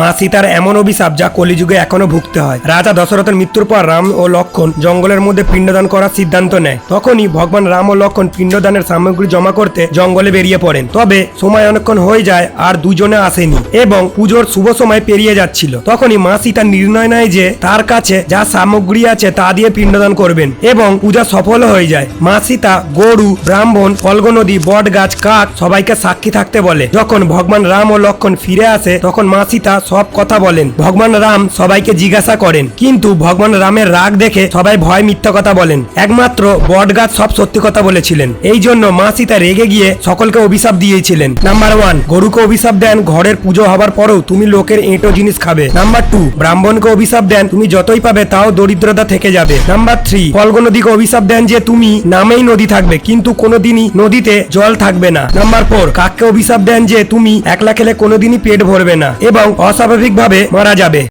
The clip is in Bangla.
মা সীতার এমন অভিশাপ যা কলিযুগে এখনও ভুগতে হয়। রাজা দশরথের মৃত্যুর পর রাম ও লক্ষণ জঙ্গলের মধ্যে পিণ্ডদান করার সিদ্ধান্ত নেয়। তখনই ভগবান রাম ও লক্ষণ পিণ্ডদানের সামগ্রী জমা করতে জঙ্গলে বেরিয়ে পড়েন। তবে সময় অনেকক্ষণ হয়ে যায়, আর দুজনে আসেনি এবং পুজোর শুভ সময় পেরিয়ে যাচ্ছিল। তখনই মা সীতা নির্ণয় নেয় যে তার কাছে যা সামগ্রী আছে তা দিয়ে পিণ্ডদান করবেন এবং পূজা সফল হয়ে যায়। মা সীতা গরু, ব্রাহ্মণ ফলগ নদী বট গাছ কাক সবাইকে সাক্ষী থাকতে বলে। যখন ভগবান রাম ও লক্ষণ ফিরে আসে, তখন মা সীতা সব কথা বলেন। ভগবান রাম সবাইকে জিজ্ঞাসা করেন। কিন্তু ভগবান রামের রাগ দেখে সবাই ভয় মিথ্যা কথা বলেন। একমাত্র বট গাছ সব সত্যি কথা বলেছিলেন। এই জন্য মা সীতা রেগে গিয়ে সকলকে অভিশাপ দিয়েছিলেন। নাম্বার ওয়ান, গরুকে অভিশাপ দেন, ঘরের পুজো হবার পরেও তুমি লোকের এঁটো জিনিস খাবে। নাম্বার টু, ব্রাহ্মণকে অভিশাপ দেন, তুমি যতই পাবে তাও দরিদ্রতা থেকে যাবে। নাম্বার থ্রি ফল্গ নদীকে অভিশাপ দেন যে তুমি নামেই নদী থাকবে, কিন্তু কোনোদিনই নদীতে জল থাকবে না। নাম্বার ফোর, কাককে অভিশাপ দেন যে তুমি একলা খেলে কোনোদিনই পেট ভরবে না। এবং অস্বাভাবিকভাবে মারা যাবে।